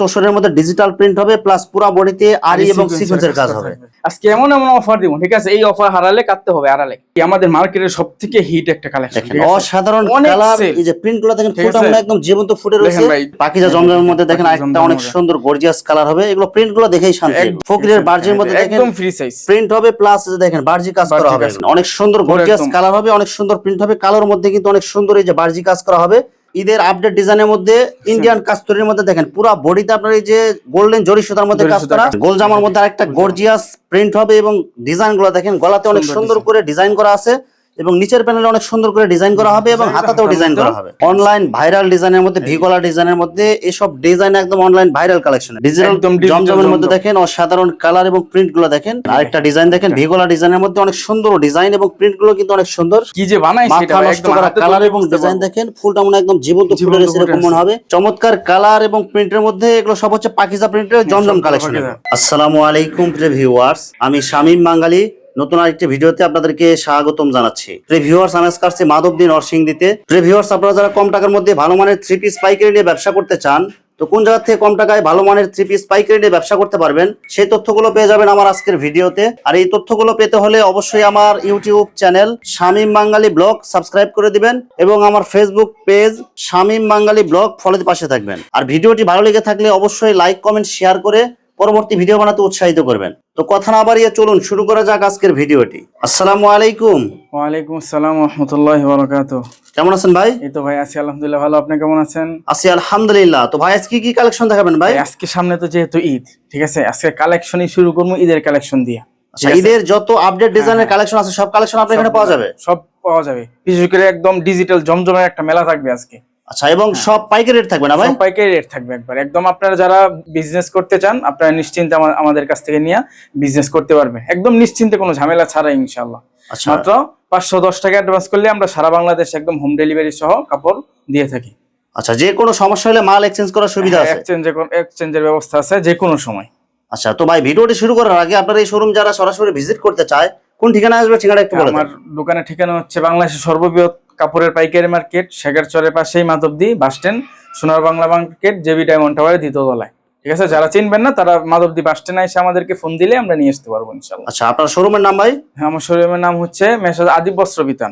তোষরের মধ্যে digital print হবে plus পুরো বডিতে আরি এবং সিকোয়েন্সের কাজ হবে। আজকে এমন এমন অফার দিব ঠিক আছে? এই অফার হারালে কাটতে হবে আড়ালে এই আমাদের মার্কেটের সব থেকে হিট একটা কালেকশন অসাধারণ কালার এই যে প্রিন্টগুলো দেখেন? মনে হয় একদম জীবন্ত ফুটে রয়েছে। ভাই। পাকিজা জমজমের মধ্যে দেখেন আরেকটা অনেক সুন্দর গর্জিয়াস কালার হবে। এগুলো প্রিন্টগুলো দেখেই শান্তি। ফকিরের বার্জির মধ্যে দেখেন একদম ফ্রি সাইজ প্রিন্ট হবে প্লাস দেখেন বার্জি কাজ করা হবে। অনেক সুন্দর গর্জিয়াস কালার হবে অনেক সুন্দর প্রিন্ট হবে। কালোর মধ্যে কিন্তু অনেক সুন্দর এই যে বার্জি কাজ করা হবে। ঈদের আপডেট ডিজাইনের মধ্যে ইন্ডিয়ান কাস্তরির মধ্যে দেখেন পুরো বডিতে আপনার এই যে গোল্ডেন জরি সুতার মধ্যে কাজ করা। গোল জামার মধ্যে আরেকটা গর্জিয়াস প্রিন্ট হবে এবং ডিজাইনগুলা দেখেন গলাতে অনেক সুন্দর করে ডিজাইন করা আছে। এবং নিচের প্যানেলে অনেক সুন্দর করে ডিজাইন করা হবে এবং হাতাতেও ডিজাইন করা হবে। অনলাইন ভাইরাল ডিজাইনের মধ্যে ভি গলা ডিজাইনের মধ্যে এসব ডিজাইন একদম অনলাইন ভাইরাল কালেকশন ডিজিটাল জমজমের মধ্যে দেখেন অসাধারণ কালার এবং প্রিন্টগুলো দেখেন। আরেকটা ডিজাইন দেখেন ভিগোলা ডিজাইনের মধ্যে অনেক সুন্দর ডিজাইন এবং প্রিন্টগুলো কিন্তু অনেক সুন্দর। কি যে বানাই সেটা একদম কালার এবং ডিজাইন দেখেন ফুলটা মনে একদম জীবন্ত জীবন্ত এরকম মনে হবে। চমৎকার কালার এবং প্রিন্টের মধ্যে এগুলো সব হচ্ছে পাকিজা প্রিন্টের জমজম কালেকশন আসসালামু আলাইকুম প্রিয় ভিউয়ার্স আমি শামীম বাঙালি নতুন আরেকটি ভিডিওতে আপনাদেরকে স্বাগতম জানাচ্ছি। প্রিয় ভিউয়ার্স আমি আসছি মাধবদী নরসিংদীতে। প্রিয় ভিউয়ার্স আপনারা যারা কম টাকার মধ্যে ভালো মানের থ্রি পিস পাইকারি নিয়ে ব্যবসা করতে চান, তো কোন জায়গা থেকে কম টাকায় ভালো মানের থ্রি পিস পাইকারি নিয়ে ব্যবসা করতে পারবেন, সেই তথ্যগুলো পেয়ে যাবেন আমার আজকের ভিডিওতে। আর এই তথ্যগুলো পেতে হলে অবশ্যই আমার YouTube channel Shamim Bangali vlog subscribe করে দিবেন এবং আমার Facebook page Shamim Bangali vlog ফলোতে পাশে থাকবেন। আর ভিডিওটি ভালো লেগে থাকলে অবশ্যই লাইক কমেন্ট শেয়ার করে পরবর্তী ভিডিও বানাতে উৎসাহিত করবেন। তো কথা না বাড়িয়ে চলুন শুরু করা যাক আজকের ভিডিওটি। আসসালামু আলাইকুম। ওয়ালাইকুম আসসালাম রহমতুল্লাহ বরকাত কেমন আছেন ভাই? এই তো ভাই আছি আলহামদুলিল্লাহ ভালো। আপনি কেমন আছেন? আছি আলহামদুলিল্লাহ। তো ভাই আজকে কি কালেকশন দেখাবেন ভাই? আজকে সামনে তো যেহেতু ঈদ ঠিক আছে? আজকে কালেকশনই শুরু করব ঈদের কালেকশন দিয়ে। আচ্ছা ঈদের যত আপডেট ডিজাইনের কালেকশন আছে সব কালেকশন আপনার এখানে পাওয়া যাবে? সব পাওয়া যাবে। বিশেষ করে একদম ডিজিটাল জমজমের একটা মেলা থাকবে আজকে। আচ্ছা এবং সব পাইকারি রেট থাকবে না ভাই? সব পাইকারি রেট থাকবে একবার। একদম আপনারা যারা বিজনেস করতে চান আপনারা নিশ্চিন্তে আমা- আমাদের কাছ থেকে নিয়ে বিজনেস করতে পারবেন একদম নিশ্চিন্তে কোনো ঝামেলা ছাড়া ইনশাল্লাহ আচ্ছা। মাত্র পাঁচশো দশ টাকা অ্যাডভান্স করলে আমরা সারা বাংলাদেশ একদম হোম ডেলিভারি সহ কাপড় দিয়ে থাকি। আচ্ছা যে কোনো সমস্যা হলে মাল এক্সচেঞ্জ করার সুবিধা আছে? এক্সচেঞ্জের এক্সচেঞ্জের ব্যবস্থা আছে যে কোনো সময়। আচ্ছা তো ভাই ভিডিওটি শুরু করার আগে আপনার এই শোরুম যারা সরাসরি ভিজিট করতে চায় কোন ঠিকানা আসবে ঠিকানা একটু বলে আমার দোকানের ঠিকানা হচ্ছে বাংলাদেশের সর্ববৃহৎ কাপড়ের পাইকারি মার্কেট শেখারচরের পাশেই মাধবদী বাস স্ট্যান্ড সোনার বাংলা মার্কেট জেবি ডায়মন্ড টাওয়ারের দ্বিতীয় তলায়। ঠিক আছে? যারা চিনবেন না তারা মাধবদী বাস স্ট্যান্ডে এসে আমাদেরকে ফোন দিলে আমরা নিয়ে আসতে পারব ইনশাল্লাহ আচ্ছা আপনার শোরুমের নাম ভাই? হ্যাঁ, আমার শোরুমের নাম হচ্ছে মেসাজ আদিব বস্ত্র বিতান।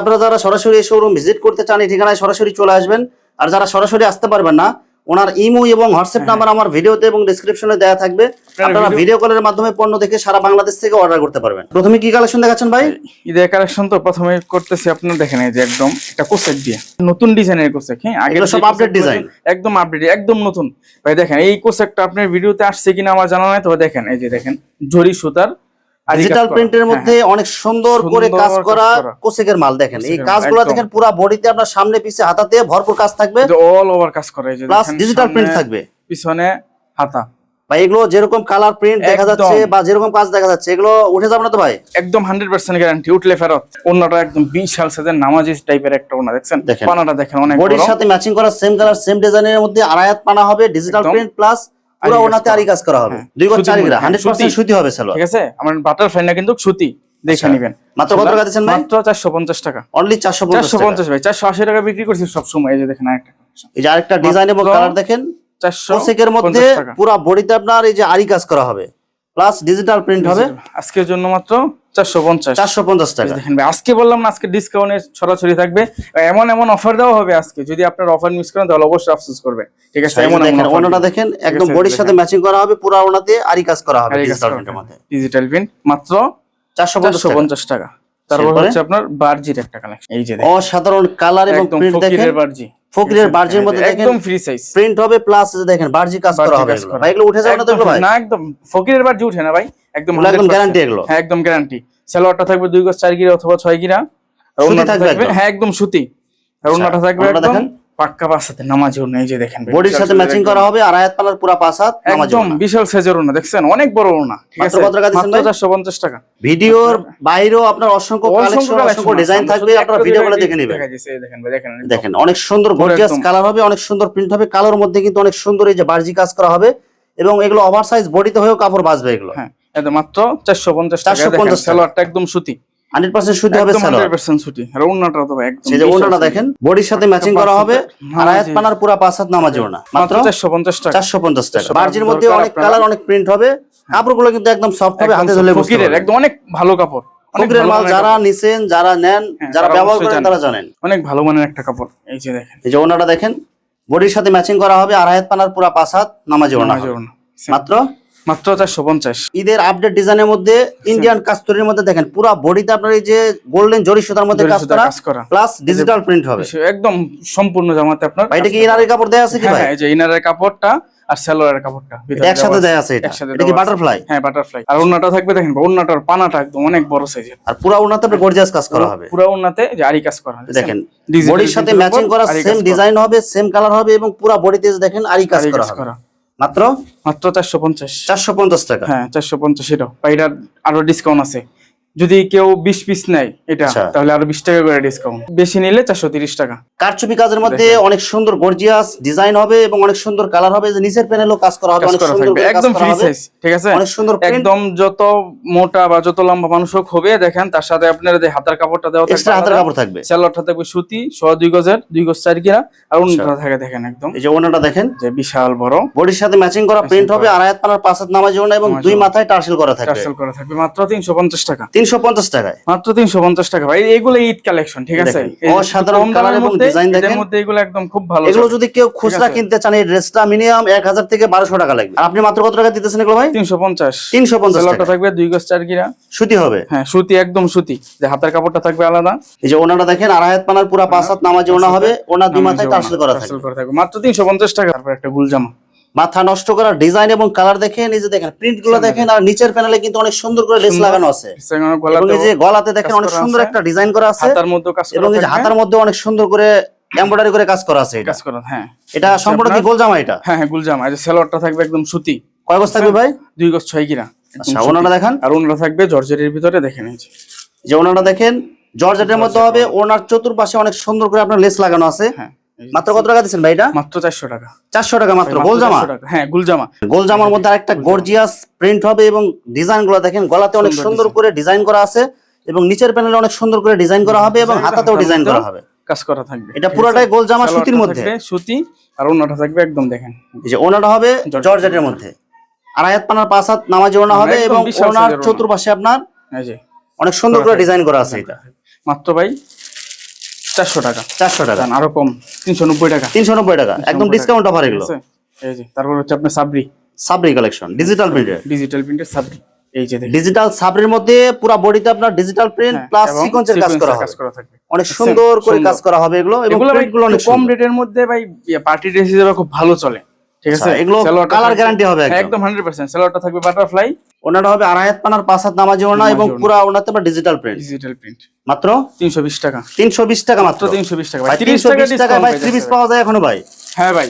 আপনারা যারা সরাসরি এই শোরুম ভিজিট করতে চান এই ঠিকানায় সরাসরি চলে আসবেন। আর যারা সরাসরি আসতে পারবেন না ওনার ইমো এবং হোয়াটসঅ্যাপ নাম্বার আমার ভিডিওতে এবং ডেসক্রিপশনে দেওয়া থাকবে। আপনারা ভিডিও কলের মাধ্যমে পণ্য দেখে সারা বাংলাদেশ থেকে অর্ডার করতে পারবেন। প্রথমে কি কালেকশন দেখাচ্ছেন ভাই? ঈদের কালেকশন তো প্রথমে করতেছি আপনার দেখেন এই যে একদম একটা কোসেক দিয়ে। নতুন ডিজাইনের কোসেক হ্যাঁ? আগে সব আপডেট ডিজাইন একদম আপডেট একদম নতুন। ভাই দেখেন এই কোসেকটা আপনার ভিডিওতে আসছে কিনা আমার জানা নাই তবে দেখেন এই যে দেখেন জরি সুতার ডিজিটাল প্রিন্টের হ্যাঁ, মধ্যে অনেক সুন্দর করে কাজ করা করা। কোসেকের মাল দেখেন। এই কাজগুলো দেখেন পুরো বডিতে আপনার সামনে পিছে হাতাতে ভরপুর কাজ থাকবে। অল ওভার কাজ করা এই যে প্লাস ডিজিটাল প্রিন্ট থাকবে। পিছনে হাতা। ভাই এগুলো যেরকম কালার প্রিন্ট দেখা একদম। যাচ্ছে বা যেরকম কাজ দেখা যাচ্ছে এগুলো উঠে যাবে না তো ভাই? একদম গ্যারান্টি উঠলে ফেরত। একদম বিশাল সাইজের নামাজি টাইপের একটা ওনা দেখছেন? পানাটা দেখেন অনেক বডির সাথে ম্যাচিং করা সেম কালার সেম ডিজাইনের মধ্যে আড়ায়াত পানা হবে ডিজিটাল প্রিন্ট প্লাস পুরো ওনাতে আরি কাজ করা হবে। হ্যাঁ। দুই গজ সুতির গ্রা হান্ড্রেড পার্সেন্ট সুতি। সুতি হবে সালোয়ার। ঠিক আছে আমার বাটারফ্লাই না কিন্তু সুতি। দেখে আচ্ছা। মাত্র কত টাকা দিচ্ছেন ভাই? মাত্র অনলি ভাই বিক্রি করছি সব সময়। এই যে দেখেন আরেকটা এই যে আরেকটা ডিজাইন এবং মাত্র কালার দেখেন চারশো সেকের মধ্যে পুরো বডিতে আপনার এই যে আরি কাজ করা হবে। প্লাস ডিজিটাল প্রিন্ট হবে। আজকের জন্য মাত্র চারশো পঞ্চাশ। চারশো পঞ্চাশ টাকা। দেখেন ভাই আজকে বললাম না আজকে ডিসকাউন্টে ছড়াছড়ি থাকবে। এমন এমন অফার দেওয়া হবে আজকে। যদি আপনার অফার মিস করেন তাহলে অবশ্যই আফসোস করবে ঠিক আছে এমন দেখেন ওনাটা দেখেন একদম বডির সাথে। ম্যাচিং করা হবে পুরো ওনাতে আরি কাজ করা হবে ডিজিটাল প্রিন্টের মধ্যে। ডিজিটাল প্রিন্ট মাত্র চারশো পঞ্চাশ টাকা। তারপর হচ্ছে আপনার বার্জির একটা কালেকশন এই যে অসাধারণ কালার এবং প্রিন্ট দেখেন। বার্জি ফকিরের বার্জির মধ্যে দেখেন একদম ফ্রি সাইজ প্রিন্ট হবে প্লাস দেখেন বার্জি কাজ করা হবে ভাই এগুলো উঠে যাবে না তো ভাই? না একদম ফকিরের বার্জি উঠে না ভাই। একদম একদম গ্যারান্টি এগুলো। হ্যাঁ একদম গ্যারান্টি সালোয়ারটা থাকবে 2 গজ চার গিরা অথবা ছয় গিরা। আর থাকবে হ্যাঁ একদম সুতি। আর ওড়নাটা থাকবে একদম দেখেন? পাক্কা পাঁচাতে নামাজি ওড়না এই যে দেখেন বডির সাথে ম্যাচিং করা হবে আর আয়াত পালার পুরা একদম বিশাল সাইজের ওড়না দেখছেন? অনেক বড় ওড়না মাত্র কত টাকা দিচ্ছেন ভাই? চারশো পঞ্চাশ টাকা। ভিডিওর বাইরেও আপনার অসংখ্য কালেকশন অসংখ্য ডিজাইন থাকবে আপনারা ভিডিও গুলো দেখে নেবেন। দেখেন ভাই, দেখেন দেখেন অনেক সুন্দর গর্জিয়াস কালার হবে অনেক সুন্দর প্রিন্ট হবে কালোর মধ্যে কিন্তু অনেক সুন্দর এই যে বার্জি কাজ করা হবে এবং এগুলো ওভার সাইজ বডিতে হয়েও কাপড় বাঁচবে এগুলো। হ্যাঁ মাত্র চারশো পঞ্চাশ টাকা 450 দেখেন টাকা। সালোয়ারটা একদম সুতি। হান্ড্রেড পার্সেন্ট সুতি হবে একদম সালোয়ার 100% ছুটি আর ওন্নাটা তো একদম সেই যে ওনাটা দেখেন বডির সাথে ম্যাচিং করা হবে। হ্যাঁ, আর আয়াত পানার পুরা পাঁচ হাত নামাজি ওনা মাত্র মাত্র 450 টাকা। চারশো পঞ্চাশ টাকা। 450 মধ্যে অনেক কালার অনেক প্রিন্ট হবে। কাপড়গুলো কিন্তু একদম সফট হবে হাতে ধরলে বুঝতে ফকিরের পারবেন। একদম অনেক ভালো কাপড়। মাল যারা। নিছেন যারা নেন হ্যাঁ, যারা তারা ব্যবহার করেন তারা জানেন। অনেক ভালো মানের একটা কাপড় এই যে দেখেন। এই যে ওনাটা দেখেন বডির সাথে ম্যাচিং করা হবে আর আয়াত পানার পুরা পাঁচ হাত নামাজি ওনা। ওড়না। মাত্র মাত্র 450 ঈদের আপডেট ডিজাইনের মধ্যে ইন্ডিয়ান কাস্তরির মধ্যে দেখেন পুরা বডিতে আপনার এই যে গোল্ডেন জরি সুতার মধ্যে কাজ করা প্লাস ডিজিটাল প্রিন্ট হবে। একদম সম্পূর্ণ জামাতে আপনার এটা কি ইনারের কাপড় দেয়া আছে কি হ্যাঁ ভাই? হ্যাঁ, এই যে ইনারের কাপড়টা আর সালোয়ারের কাপড়টা একসাথে দেয়া আছে এটা। এটা কি বাটারফ্লাই হ্যাঁ বাটারফ্লাই আর ওন্নাটা থাকবে দেখেন ওন্নাটার পানাটা একদম অনেক বড় সাইজের আর পুরা ওনাতে আপনার গর্জিয়াস কাজ করা হবে। পুরো ওন্নাতে যে আরি কাজ করা দেখেন বডির সাথে ম্যাচিং করা সেম ডিজাইন হবে সেম কালার হবে এবং পুরা বডিতে দেখেন আরি কাজ করা হবে। করা মাত্র চারশো পঞ্চাশ। চারশো পঞ্চাশ টাকা। হ্যাঁ 450 এটাও। বা এটার আরও ডিসকাউন্ট আছে। যদি কেউ 20 পিস নেয় এটা আচ্ছা। তাহলে আরও 20 টাকা করে ডিসকাউন্ট বেশি নিলে 430 টাকা। কারচুপি কাজের মধ্যে অনেক সুন্দর গর্জিয়াস ডিজাইন হবে এবং অনেক সুন্দর কালার হবে। যে নিচের প্যানেলও কাজ করা হবে অনেক সুন্দর থাকবে। একদম ফ্রি সাইজ ঠিক আছে? অনেক সুন্দর একদম যত মোটা বা যত লম্বা মানুষ হোক হবে দেখেন তার সাথে আপনার যে হাতার কাপড়টা দেওয়া এক্সট্রা হাতের কাপড় থাকবে। স্যালোয়ারটা থাকবে সুতি সোয়া দুই গজের দুই গজ চার গিরা আর অন্যটা থাকে দেখেন একদম। এই যে ওনাটা দেখেন। যে বিশাল বড়। বডির সাথে ম্যাচিং করা প্রিন্ট হবে আর আয়াত পানার পাঁচ হাত নামাজি ওনা এবং দুই মাথায় টার্সেল করা থাকবে। টার্সেল করা থাকবে। মাত্র তিনশো পঞ্চাশ টাকা। তিনশো পঞ্চাশ টাকায়। মাত্র তিনশো পঞ্চাশ টাকা। ভাই এগুলো ঈদ কালেকশন ঠিক আছে? অসাধারণ colour এবং এদের দেখেন। মধ্যে এগুলো একদম খুব ভালো এগুলো যদি কেউ খুচরা কিনতে চান এই ড্রেসটা মিনিমাম এক হাজার থেকে বারোশো টাকা লাগবে। আর আপনি মাত্র কত টাকা দিতেছেন এগুলো ভাই? তিনশো পঞ্চাশ। তিনশো পঞ্চাশ স্যালোয়ারটা টাকা। থাকবে দুই গজ চার গিরা। সুতি হবে। হ্যাঁ সুতি একদম সুতি। যে হাতের কাপড়টা থাকবে আলাদা। এই যে ওনাটা দেখেন আর পানার পুরা পাঁচ হাত নামাজি ওনা হবে ওনা দুই মাথায় করা থাকবে। মাত্র তিনশো পঞ্চাশ টাকা। তারপর একটা গুলজামা। মাথা নষ্ট করা ডিজাইন এবং কালার দেখেন এই যে দেখেন প্রিন্টগুলো দেখেন আর নিচের প্যানেলে কিন্তু অনেক সুন্দর করে লেস লাগানো আছে। এবং এই যে গলাতে দেখেন অনেক সুন্দর একটা ডিজাইন করা আছে। হাতার মধ্যে কাজ করা এবং এই যে হাতার মধ্যে অনেক সুন্দর করে এমব্রয়ডারি করে কাজ করা আছে কাজ করা হ্যাঁ। এটা সম্পূর্ণ কি আপনার- গোল জামা এটা? হ্যাঁ হ্যাঁ গুলজামা। এই যে স্যালোয়ারটা থাকবে একদম সুতি। কয় গজ থাকবে ভাই? দুই গজ ছয় একদম আচ্ছা ওনাটা দেখেন। আর ওনাটা থাকবে জর্জেটের ভিতরে দেখেন এই যে। ওনাটা দেখেন জর্জেটের মধ্যে হবে ওনার চতুর্পাশে অনেক সুন্দর করে আপনার লেস লাগানো আছে। হ্যাঁ। মাত্র কত টাকা দিচ্ছেন ভাই এটা? মাত্র চারশো টাকা। চারশো টাকা মাত্র মাত্র গোল জামা 400 টাকা। হ্যাঁ গুলজামা। গোল জামার মধ্যে আরেকটা গর্জিয়াস প্রিন্ট হবে এবং ডিজাইনগুলো দেখেন গলাতে অনেক সুন্দর করে ডিজাইন করা আছে এবং নিচের প্যানেলে অনেক সুন্দর করে ডিজাইন করা হবে এবং হাতাতেও ডিজাইন করা হবে। কাজ করা থাকবে। এটা পুরোটাই আছে? গোল জামা সুতির মধ্যে। সুতি আর ওনাটা থাকবে একদম দেখেন। এই যে ওনাটা হবে জর্জেটের মধ্যে। পানার পাঁচ হাত নামাজি ওনা হবে এবং ওনার। চতুর্পাশে আপনার অনেক সুন্দর করে ডিজাইন করা আছে এটা। মাত্র ভাই চারশো টাকা। চারশো টাকা। আরও কম তিনশো নব্বই টাকা। তিনশো নব্বই টাকা। একদম ডিসকাউন্ট অফার এগুলো। এই যে তারপর হচ্ছে আপনার সাবরি সাবরি কালেকশন ডিজিটাল প্রিন্টের ডিজিটাল প্রিন্টের সাবরি এই যে ডিজিটাল সাবরির মধ্যে পুরো বডিতে আপনার ডিজিটাল প্রিন্ট প্লাস সিকোয়েন্সের কাজ করা হবে। অনেক সুন্দর করে কাজ করা হবে এগুলো এগুলো অনেক কম রেটের মধ্যে ভাই পার্টি ড্রেস হিসেবে খুব ভালো চলে। ঠিক আছে? এগুলো কালার গ্যারান্টি হবে একদম। একদম হান্ড্রেড পার্সেন্ট থাকবে বাটারফ্লাই ওনাটা হবে আড়াইহাত পানার পাঁচ হাত নামাজি ওনা এবং। পুরো ওনাতে ডিজিটাল প্রিন্ট ডিজিটাল প্রিন্ট মাত্র? তিনশো বিশ টাকা। তিনশো বিশ টাকা মাত্র। মাত্র তিনশো বিশ টাকা। ভাই টাকা ভাই পিস পাওয়া যায় এখনও ভাই? হ্যাঁ ভাই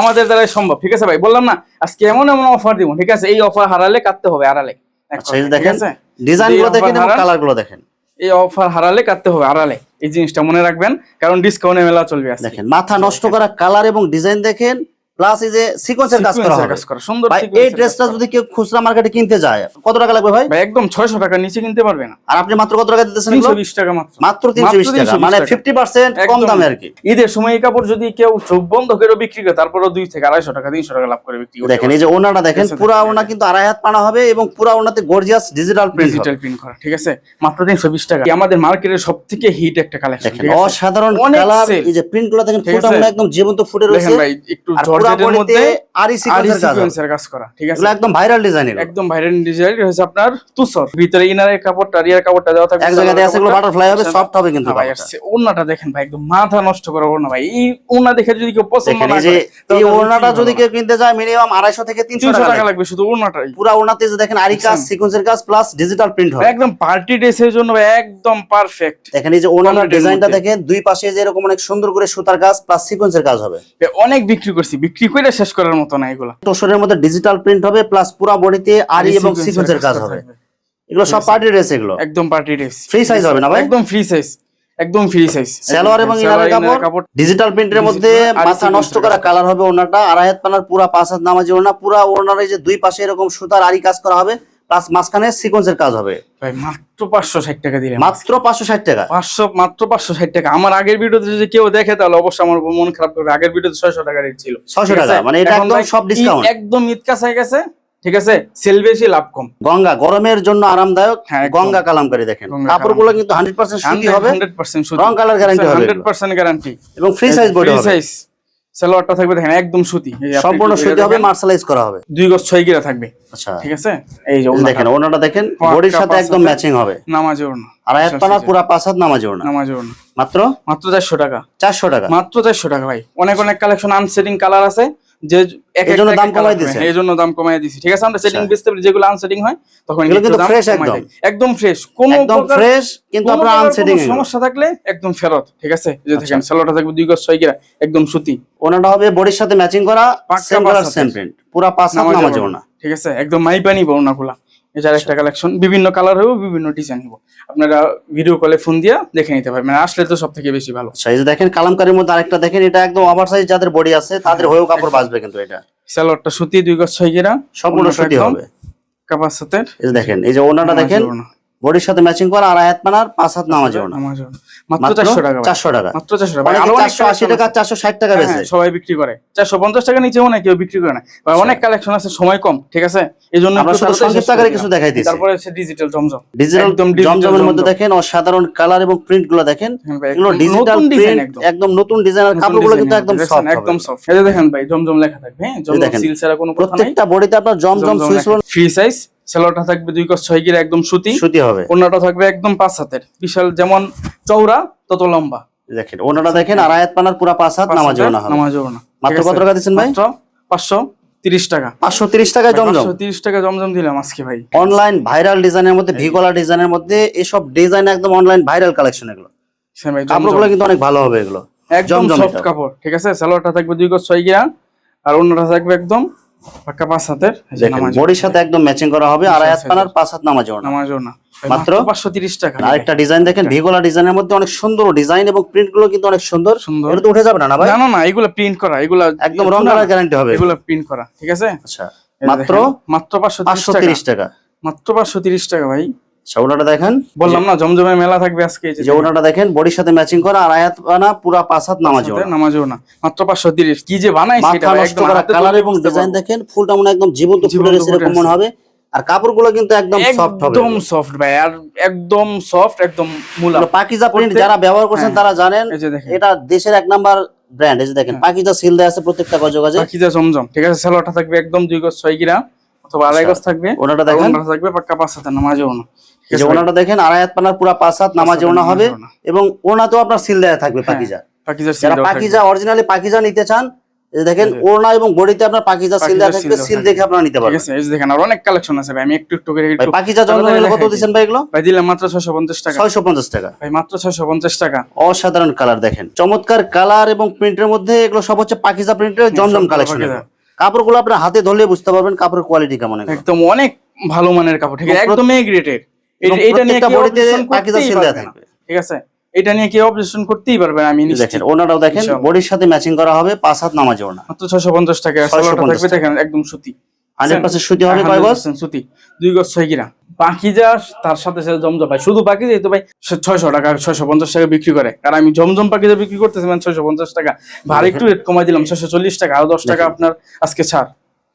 আমাদের দ্বারাই সম্ভব। ঠিক আছে ভাই বললাম না আজকে এমন এমন অফার দিব ঠিক আছে? এই অফার হারালে কাটতে হবে আড়ালে। আচ্ছা এই দেখেন দেখেন এবং এই অফার হারালে কাটতে হবে আড়ালে। এই জিনিসটা মনে রাখবেন কারণ ডিসকাউন্টে মেলা চলবে দেখেন মাথা নষ্ট করা কালার এবং ডিজাইন দেখেন প্লাস এই যে সিকোয়েন্সের কাজ করা হবে। সুন্দর এই ড্রেসটা যদি কেউ খুচরা মার্কেটে কিনতে যায় কত টাকা লাগবে ভাই? একদম ছয়শো টাকার নিচে কিনতে পারবে না। আর আপনি মাত্র কত টাকা দিতেছেন টাকা মাত্র। মাত্র তিনশো বিশ টাকা মানে টাকা। ফিফটি পার্সেন্ট কম দামে আর কি। ঈদের সময় এই কাপড় যদি কেউ চোখ বন্ধ করে বিক্রি করে তারপরে দুই থেকে আড়াইশো টাকা তিনশো টাকা লাভ করে বিক্রি করে দেখেন এই যে ওনাটা দেখেন পুরা ওনা কিন্তু আড়াই হাত পানা হবে এবং পুরা ওনাতে gorgeous digital print digital print করা ঠিক আছে? মাত্র তিনশো বিশ টাকা। আমাদের মার্কেটের সব থেকে হিট একটা কালেকশন অসাধারণ কালার এই যে প্রিন্টগুলো দেখেন হয় একদম জীবন্ত ফুটে রয়েছে। ভাই একটু আর পুরা জর্জেটের বডিতে মধ্যে আরি আরি সিকোয়েন্সের কাজ হবে। সিকোয়েন্সের কাজ করা ঠিক আছে? একদম ভাইরাল ডিজাইন একদম বাইরের ডিজাইন হচ্ছে আপনার তুষর ভিতরে ইনারের কাপড়টা রিয়ার কাপড়টা দেওয়া থাকবে এক জায়গায় আছে এগুলো বাটারফ্লাই হবে আচ্ছা, সফট হবে কিন্তু ভাই আসছে। ওড়নাটা দেখেন ভাই একদম মাথা নষ্ট করে ওড়না ভাই। এই ওড়না দেখে যদি কেউ পছন্দ না করে এই তাহলে যদি কেউ কিনতে যায় মিনিমাম আড়াইশো থেকে তিনশো তিনশো টাকা টাকা লাগবে। লাগবে শুধু ওড়নাটাই। পুরা ওড়নাতে যে দেখেন আরি কাজ সিকোয়েন্সের কাজ প্লাস ডিজিটাল প্রিন্ট হবে। একদম পার্টি ড্রেসের জন্য একদম পারফেক্ট দেখেন এই যে ডিজাইনটা দেখেন দুই পাশে যে এরকম অনেক সুন্দর করে সুতার কাজ প্লাস সিকোয়েন্সের কাজ হবে। অনেক বিক্রি করছি বিক্রি করে শেষ করার মতো না এগুলো। তোষরের মধ্যে ডিজিটাল প্রিন্ট হবে প্লাস পুরো বডিতে আরি এবং সিকোয়েন্সের কাজ হবে। এগুলো সব পার্টি ড্রেস এগুলো। একদম পার্টি ড্রেস ফ্রি সাইজ হবে না ভাই? একদম ফ্রি সাইজ একদম ফ্রি সাইজ সালোয়ার এবং ইনারের কাপড়। ডিজিটাল প্রিন্টের মধ্যে মাথা নষ্ট করা কালার হবে ওনাটা আড়াই হাত পানার পুরো পাঁচ হাত নামাজি ওনা পুরো ওনার এই যে দুই পাশে এরকম সুতার আরি কাজ করা হবে। প্লাস মাঝখানে সিকোয়েন্সের কাজ হবে। ভাই মাত্র পাঁচশো ষাট টাকা দিলাম মাত্র পাঁচশো ষাট টাকা। পাঁচশো মাত্র পাঁচশো ষাট টাকা। আমার আগের ভিডিওতে যদি কেউ দেখে তাহলে অবশ্যই আমার মন খারাপ করবে। আগের ভিডিওতে ছয়শো টাকা রেট ছিল। ছয়শো টাকা মানে এটা একদম সব ডিসকাউন্ট একদম ঈদ কাছাই গেছে। ঠিক আছে? সেল বেশি লাভ কম। গঙ্গা গরমের জন্য আরামদায়ক। হ্যাঁ, গঙ্গা কালামকারী দেখেন। কাপড়গুলো কিন্তু হান্ড্রেড পার্সেন্ট সুতি হবে। হান্ড্রেড পার্সেন্ট রং কালার গ্যারান্টি হবে হান্ড্রেড পার্সেন্ট গ্যারান্টি এবং ফ্রি সাইজ বডি হবে। সাইজ সালোয়ারটা থাকবে দেখেন একদম সুতি। সম্পূর্ণ সুতি হবে মার্শালাইজ করা হবে। দুই গজ ছয় গিরা থাকবে আচ্ছা। ঠিক আছে? এই যে দেখেন ওনাটা দেখেন বডির সাথে একদম ম্যাচিং হবে। নামাজে ওড়না। আর এক পুরা পাঁচ হাত নামাজি ওনা নামাজে ওড়না। মাত্র? মাত্র চারশো টাকা। চারশো টাকা। মাত্র চারশো টাকা ভাই। অনেক অনেক কালেকশন আনসেটিং কালার আছে। যে এক এই দাম কমাই দিয়েছে দাম কমাই দিয়েছি ঠিক আছে আমরা সেটিং আচ্ছা। যেগুলো আনসেটিং হয় তখন এগুলো কিন্তু ফ্রেশ একদম। একদম ফ্রেশ কোন একদম ফ্রেশ কিন্তু কোনো আনসেটিং সমস্যা থাকলে একদম ফেরত। ঠিক আছে? যে আচ্ছা। দেখেন থাকবে দুই গজ 6 গিরা একদম সুতি। ওনাটা হবে বডির সাথে ম্যাচিং করা সেম কালার সেম প্রিন্ট পুরো পাঁচ হাত নামাজে ওনা ঠিক আছে? একদম মাইপানি বর্ণাগুলা এটার একটা কালেকশন বিভিন্ন কালার হইব বিভিন্ন ডিজাইন হইব। আপনারা ভিডিও কলে ফোন দিয়া দেখে নিতে পারবেন। মানে আসলে তো সব থেকে বেশি ভালো। সাইজ এই যে দেখেন কালামকারীর মধ্যে আরেকটা দেখেন এটা একদম ওভার সাইজ যাদের বডি আছে তাদের হয়েও কাপড় বাঁচবে কিন্তু এটা। সালোয়ারটা সুতি দুই গজ ছয় গিরা সম্পূর্ণ সুতি হবে। কাপড় সাথে এই দেখেন এই যে ওনাটা দেখেন বডির সাথে ম্যাচিং করা আর আয়াত পানার পাঁচ হাত নামাজি মাত্র চারশো টাকা চারশো টাকা। মাত্র চারশো টাকা। ভাই, অনেকে আরও অনেক চারশো আশি টাকা চারশো ষাট টাকা হ্যাঁ, সবাই বিক্রি করে। চারশো পঞ্চাশ টাকা না কেউ বিক্রি করে না। অনেক কালেকশন আছে সময় কম ঠিক আছে? এই জন্য আমরা একটু শুধু তাড়াতাড়ি সংক্ষিপ্ত আকারে কিছু দেখাই দিচ্ছি তারপরে হচ্ছে ডিজিটাল জমজম। ডিজিটাল জমজমের মধ্যে দেখেন অসাধারণ কালার এবং প্রিন্টগুলো দেখেন। হ্যাঁ এগুলো একদম ডিজিটাল নতুন ডিজাইন প্রিন্ট একদম। একদম নতুন ডিজাইনের নতুন কাপড়গুলো কিন্তু একদম সফট একদম সফট এই দেখেন ভাই জমজম লেখা থাকবে হ্যাঁ জমজম সিল ছাড়া কোনো কথা নাই। প্রত্যেকটা বডিতে আপনার জমজম সুইচ ফ্রি সাইজ সেলোটা থাকবে দুই কস ছয় গিরা একদম সুতি। সুতি হবে। অন্যটা থাকবে একদম পাঁচ হাতের। বিশাল যেমন চৌড়া তত লম্বা। দেখেন ওনাটা দেখেন আর আয়াত পানার পুরা পাঁচ হাত নামাজি ওনা হবে। নামাজ না মাত্র কত টাকা দিচ্ছেন ভাই? পাঁচশো তিরিশ টাকা। পাঁচশো তিরিশ টাকায় জমজম। তিরিশ টাকা জমজম দিলাম আজকে ভাই। অনলাইন ভাইরাল ডিজাইনের মধ্যে ভিকোলা ডিজাইনের মধ্যে এসব ডিজাইন একদম অনলাইন ভাইরাল কালেকশন এগুলো। কাপড়গুলো কিন্তু অনেক ভালো হবে এগুলো। একদম জমজম সফট কাপড় ঠিক আছে? সালোয়ারটা থাকবে দুই গজ ছয় গিরা আর অন্যটা থাকবে একদম পাক্কা পাঁচ হাতের? নামাজ বডির সাথে একদম ম্যাচিং করা হবে আর আয়াত পানার পাঁচ হাত নামাজ ওড়না। নামাজও না মাত্র? মাত্র পাঁচশো তিরিশ টাকা। আরেকটা ডিজাইন দেখেন ভিগোলা ডিজাইনের মধ্যে অনেক সুন্দর ডিজাইন এবং প্রিন্টগুলো কিন্তু অনেক সুন্দর। সুন্দর। এটা তো উঠে যাবে না না ভাই? না না এগুলো প্রিন্ট করা এগুলো একদম রং করা গ্যারান্টি হবে। এগুলো প্রিন্ট করা ঠিক আছে? আচ্ছা। মাত্র মাত্র পাঁচশো পাঁচশো তিরিশ তিরিশ টাকা টাকা। মাত্র পাঁচশো তিরিশ টাকা ভাই। আচ্ছা দেখেন? বললাম না জমজমে মেলা থাকবে আজকে দেখেন বডির সাথে ম্যাচিং করা আর আয়াত পানা পুরা পাঁচ হাত নামাজি সাথে না মাত্র পাঁচশো তিরিশ। কি যে বানাই সেটা একদম কালার এবং ডিজাইন দেখেন ফুলটা মনে একদম জীবন্ত ফুলের মনে হবে। আর কাপড়গুলো কিন্তু একদম সফট হবে। একদম সফট ভাই আর একদম সফট একদম মুলা। পাকিজা প্রিন্ট যারা ব্যবহার করছেন হ্যাঁ। তারা জানেন এটা দেশের এক নাম্বার ব্র্যান্ড এই যে দেখেন পাকিজা সিল দেওয়া আছে প্রত্যেকটা গজে গজে বাকিটা জমজম ঠিক আছে সালোয়ারটা থাকবে একদম দুই গজ ছয় গিরা অথবা আড়াই গজ থাকবে। ওনাটা দেখেন। ওনাটা থাকবে পাক্কা পাঁচ হাতে নামাজও না যে ওনাটা দেখেন আড়াই হাত পানার পুরা পাঁচ হাত নামাজে ওনা হবে নামাজে ওনা। এবং ওনাতেও আপনার সিল দেওয়া থাকবে পাকিজা। যারা পাকিজা অরিজিনালি পাকিজা নিতে চান দেখেন ওড়না এবং বডিতে আপনার পাকিজা সিল দেওয়া থাকবে। সিল দেখে আপনারা নিতে ঠিক পারবেন। আছে এই যে দেখেন আর অনেক কালেকশন আছে ভাই আমি একটু একটু করে ভাই একটু পাকিজা তাড়াতাড়ি কত দিচ্ছেন ভাই এগুলো? ভাই দিলাম মাত্র ছয়শো পঞ্চাশ টাকা। ছয়শো পঞ্চাশ টাকা। ভাই মাত্র ছয়শো পঞ্চাশ টাকা। অসাধারণ কালার দেখেন। চমৎকার কালার এবং প্রিন্টের মধ্যে এগুলো সব হচ্ছে পাকিজা প্রিন্টের জমজম কালেকশন। কাপড়গুলো আপনার হাতে ধরলে বুঝতে পারবেন কাপড়ের কোয়ালিটি কেমন একদম অনেক ভালো মানের কাপড় ঠিক আছে একদম এ গ্রেডের এবং এটা নিয়ে বডিতে পাকিজা করতেই seal দেওয়া পারবে না। থাকবে। ঠিক আছে? এটা নিয়ে কি অবজেকশন করতেই পারবে আমি দেখেন ওনাটাও দেখেন বডির সাথে ম্যাচিং করা হবে পাঁচ হাত নামাজে ওনা মাত্র ছয়শো পঞ্চাশ টাকা থাকবে দেখেন একদম সুতি। হান্ড্রেড পার্সেন্ট সুতি হবে কয় গজ? সুতি। দুই গজ ছয় গিরা পাখিজা তার সাথে সাথে জমজম ভাই শুধু পাখিজাই তো ভাই ছয়শো টাকা ছয়শো পঞ্চাশ টাকা বিক্রি করে। আর আমি জমজম পাখিজা বিক্রি করতেছি মানে ছয়শো পঞ্চাশ টাকা। ভার একটু রেট কমাই দিলাম ছয়শো চল্লিশ টাকা আরও দশ টাকা আপনার আজকে ছাড়।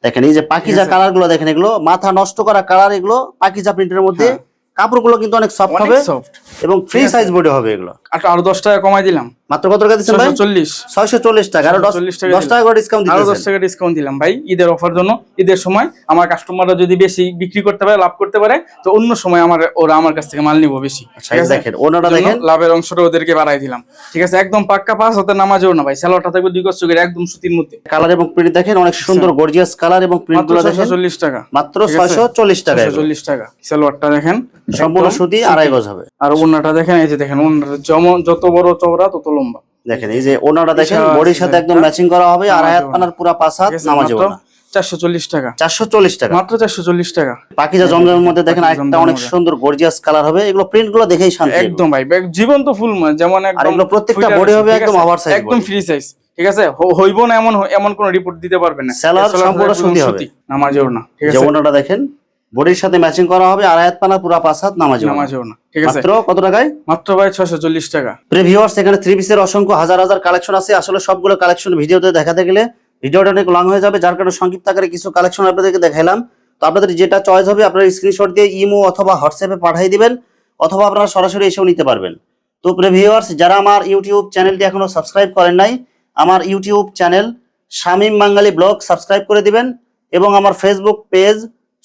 দেখেন এই যে পাখিজা কালারগুলো দেখেন এগুলো মাথা নষ্ট করা কালার এগুলো পাকিজা প্রিন্টের মধ্যে হ্যাঁ। কাপড়গুলো কিন্তু অনেক সফট হবে সফট এবং ফ্রি সাইজ বডি হবে এগুলো। আর আরও দশ টাকা কমাই দিলাম। মাত্র কত টাকা দিচ্ছেন ভাই? ছয়শো চল্লিশ। ছয়শো চল্লিশ টাকা আরও দশ টাকা দশ টাকা করে ডিসকাউন্ট আরও দশ দিতেছেন টাকা ডিসকাউন্ট দিলাম। ভাই ঈদের অফার জন্য ঈদের সময় আমার কাস্টমাররা যদি বেশি বিক্রি করতে পারে লাভ করতে পারে তো অন্য সময় আমার ওরা আমার কাছ থেকে মাল নিবো বেশি। আচ্ছা, দেখেন, এজন্য দেখেন। লাভের অংশটা ওদেরকে বাড়াই দিলাম। ঠিক আছে? একদম পাক্কা পাঁচ হাতে নামাজেও না ভাই। স্যালোয়ারটা থাকবে দুই কষ্ট একদম সুতির মধ্যে। কালার এবং প্রিন্ট দেখেন অনেক সুন্দর গর্জিয়াস কালার এবং প্রিন্টগুলো দেখেন। চল্লিশ টাকা। মাত্র ঠিক আছে? ছয়শো চল্লিশ টাকা এগুলো। চল্লিশ টাকা। স্যালোয়ারটা দেখেন সম্পূর্ণ সুতি আড়াই গজ হবে। আর ওনাটা দেখেন এই যে দেখেন ওনাটা যত বড় চওড়া তত লম্বা। দেখেন এই যে ওনাটা দেখেন বডির সাথে একদম ম্যাচিং করা হবে আর আয়াত পানার পুরা পাঁচ হাত ঠিক নামাজে ওনা চারশো চল্লিশ টাকা। চারশো চল্লিশ টাকা। মাত্র চারশো চল্লিশ টাকা। পাকিজা জমজমের মধ্যে দেখেন অনেক সুন্দর গর্জিয়াস কালার হবে। এগুলো প্রিন্টগুলো দেখেই শান্তি একদম ভাই জীবন্ত ফুল মাছ যেমন এগুলো প্রত্যেকটা আছে, হবে একদম oversize একদম ফ্রি সাইজ ঠিক আছে? হইব না এমন এমন কোন রিপোর্ট দিতে পারবে না। Seller Seller সম্পূর্ণ সুতি হবে। নামাজেও না ঠিক আছে? ওনাটা দেখেন বডির সাথে ম্যাচিং করা হবে আর আয়াত পানা পুরা পাঁচ হাত নামাজ নামাজেও না। ঠিক আছে। মাত্র কত টাকায়? মাত্র ভাই ছশো চল্লিশ টাকা। প্রিভিউয়ার্স এখানে থ্রি পিসের অসংখ্য হাজার হাজার কালেকশন আছে। আসলে সবগুলো কালেকশন ভিডিওতে দেখাতে গেলে ভিডিওটা অনেক লং হয়ে যাবে যার কারণে সংক্ষিপ্ত আকারে কিছু কালেকশন আপনাদেরকে দেখাইলাম। তো আপনাদের যেটা চয়েস হবে আপনারা স্ক্রিনশট দিয়ে ইমো অথবা হোয়াটসঅ্যাপে পাঠিয়ে দিবেন অথবা আপনারা সরাসরি এসেও নিতে পারবেন। তো প্রিভিউয়ার্স যারা আমার ইউটিউব চ্যানেলটি এখনও সাবস্ক্রাইব করেন নাই আমার YouTube channel Shamim Bangali vlog subscribe করে দিবেন এবং আমার Facebook page